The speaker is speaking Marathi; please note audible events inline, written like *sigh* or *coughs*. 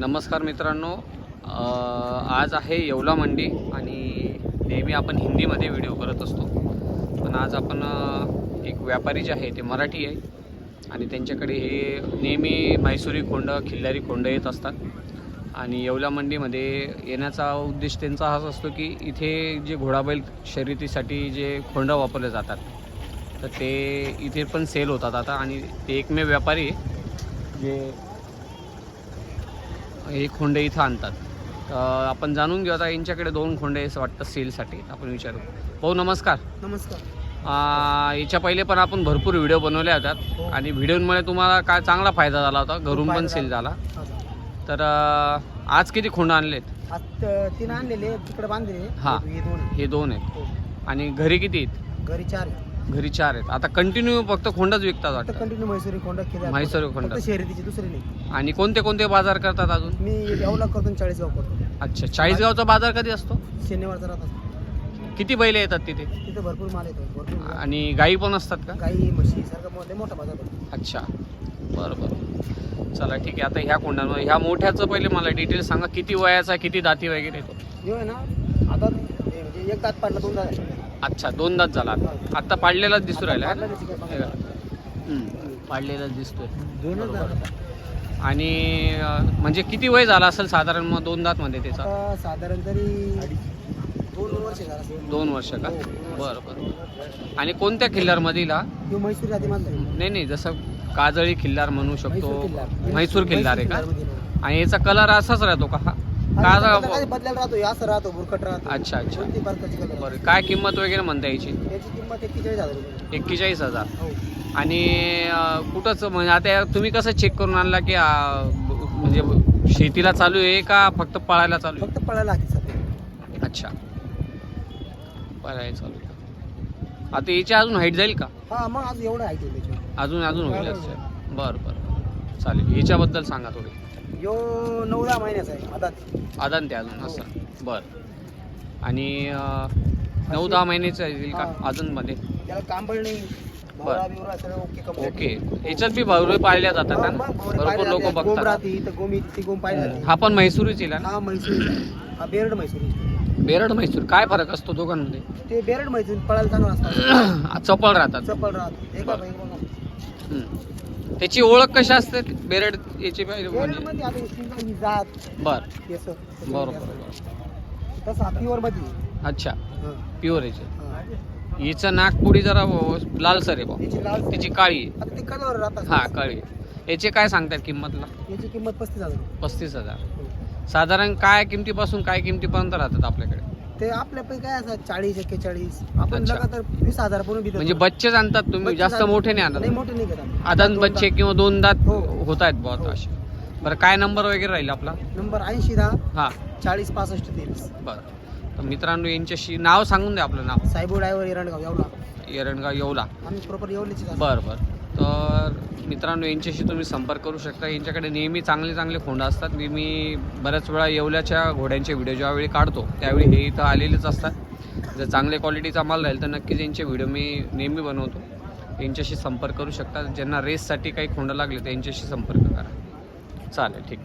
नमस्कार मित्रांनो. आज आहे येवला मंडी आणि नेहमी आपण हिंदीमध्ये व्हिडिओ करत असतो. पण आज आपण एक व्यापारी जे आहे ते मराठी आहे. आणि त्यांच्याकडे हे नेहमी मैसुरी कोंड खिल्लारी कोंड येत असतात. आणि येवला मंडीमध्ये येण्याचा उद्देश त्यांचा हाच असतो की इथे जे घोडाबैल शर्यतीसाठी जे खोंड वापरले जातात तर ते इथे पण सेल होतात आता. आणि ते एकमेव व्यापारी आहे जे हे खोंडे इथं आणतात. तर आपण जाणून घेऊ आता यांच्याकडे दोन खोंडे असं वाटतं सेलसाठी. आपण विचारू. भाऊ नमस्कार. नमस्कार. याच्या पहिले पण आपण भरपूर व्हिडिओ बनवले हो. होतात आणि व्हिडिओमुळे तुम्हाला काय चांगला फायदा झाला होता? घरून पण सेल झाला. हा. तर आ, आज किती खोंड आणलेत? आज तीन आणलेले तिकडे बांधलेले. हा. हे दोन आहे. हे दोन आहेत. हो. आणि घरी किती आहेत? घरी चार. घरी चार आहेत. आता कंटिन्यू फक्त खोंडच विकतात वाटतं. कंटिन्यू म्हैसूरी खोंड केले म्हैसूरी खोंड. शर्यतीची दुसरी नाही. आणि कोणते कोणते बाजार करतात अजून? मी येवला करतो चाळीस गाव करतो. अच्छा चाळीसगावचा बाजार कधी असतो? शनिवारचा राहतात किती बैल येतात तिथे? तिथे भरपूर माल येतो भरपूर आणि गायी पण असतात का? गाई म्हशी सारखं मोठे मोठा बाजार भरतो. अच्छा बरं बरं चला ठीक आहे. आता ह्या कोंडांवर ह्या मोठ्याचं पहिले मला डिटेल सांगा. किती वयाचा किती दाती वगैरे? येतो ह्यो आहे ना आता हे म्हणजे एक दात पाडला दोन दात. अच्छा दोन दात झाला आता. पाडलेलाच दिसू राहिला पाडलेलाच दिसतोय. आणि म्हणजे किती वय झाला असेल साधारण मग दोन दात मध्ये त्याचा? साधारण तरी दोन वर्ष झाला असेल. दोन वर्ष का? हो. बरं बरं. आणि कोणत्या जाती मानला नाही नाही जसं काजळी खिल्लार म्हणू शकतो. म्हैसूर किल्लार. आहे का. आणि याचा कलर असाच राहतो का हा? त्याचा काही बदलायला राहतो हे असं राहतो बुरकट राहतो अच्छा अच्छा. कोणती प्रकारची कलर बरं काय किंमत वगैरे म्हणता याची? याची किंमत एक्केचाळीस हजार रुपये. एक्केचाळीस हजार. हो. आणि अं, कुठंच म्हणजे आता तुम्ही कसं चेक करून आणला की अं, ब- म्हणजे शेतीला चालू आहे का फक्त पळायला चालू फक्त पळायला लागते सध्या. आहे अच्छा. पळायला चालू आहे आता याची अजून हाईट जाईल का? हा मग आज एवढं त्याच्यावर. अजून अजून होईल बरं. बरं बरं. चालेल. याच्याबद्दल सांगा थोडी. यो नऊ दहा महिन्याचा आहे आता आदान ते अजून असं. बरं. आणि अं, नऊ दहा महिन्याचं येईल का? हा. अजूनमध्ये? त्याला कांबळ नाही. भावरा बिवरा सगळं ओके complete. ओके. याच्यात बी भरपूर पाळल्या जातात हा, ना मग भावरे भरपूर पाहिलं लोक जाते. गोम बघतात राहते इथं गोमी ती गोम पाहिजे हा पण म्हैसूरच येईल ना? हा म्हैसूर हा बेरड म्हैसूर बेरड म्हैसूर काय फरक असतो दोघांमध्ये? ते बेरड म्हैसूर पळायला चांगलं असतात. *coughs* चपळ राहतात. राहत एका बरं. हम्म. त्याची ओळख कशी असते? बेरड याची म्हणजे बर. बरोबर मध्ये अच्छा. प्युअर याचे. हिचं नागपुडी जरा लालसर आहे भाऊ त्याची काळी हा काळी. याचे काय सांगतात किंमतला? याची किंमत पस्तीस हजार. पस्तीस हजार. साधारण काय किमतीपासून काय किमतीपर्यंत राहतात आपल्याकडे? ते आपल्यापैकी काय असं चाळीस एक्केचाळीस आपण अच्छा. लगातार वीस हजार पण बी देतो. म्हणजे बच्चेच आणतात तुम्ही बच्चे जास्त. मोठे नाही नाही आणत मोठे नाही घेत आम्ही. आदान दोन बच्चे. किंवा दोन दात हो. होत आहेत बहुत हो. असे बरं काय नंबर वगैरे राहील आपला नंबर ऐंशी दहा हा चाळीस पासष्ट तेवीस बरं तर मित्रांनो यांच्याशी नाव सांगून द्या आपलं नाव सायबो ड्रायव्हर एरंडगाव येवला एरणगाव येवला आम्ही प्रॉपर येवल्याचे बरं बरं तर मित्रांनो यांच्याशी तुम्ही संपर्क करू शकता. यांच्याकडे नेहमी चांगले चांगले खोंड असतात. मी मी बऱ्याच वेळा येवल्याच्या घोड्यांचे व्हिडिओ ज्यावेळी काढतो त्यावेळी हे इथं आलेलेच असतात. जर चांगल्या क्वालिटीचा माल राहील तर नक्कीच यांचे व्हिडिओ मी नेहमी बनवतो. यांच्याशी संपर्क करू शकता. ज्यांना रेससाठी काही खोंड लागले तर यांच्याशी संपर्क करा. चालेल ठीक.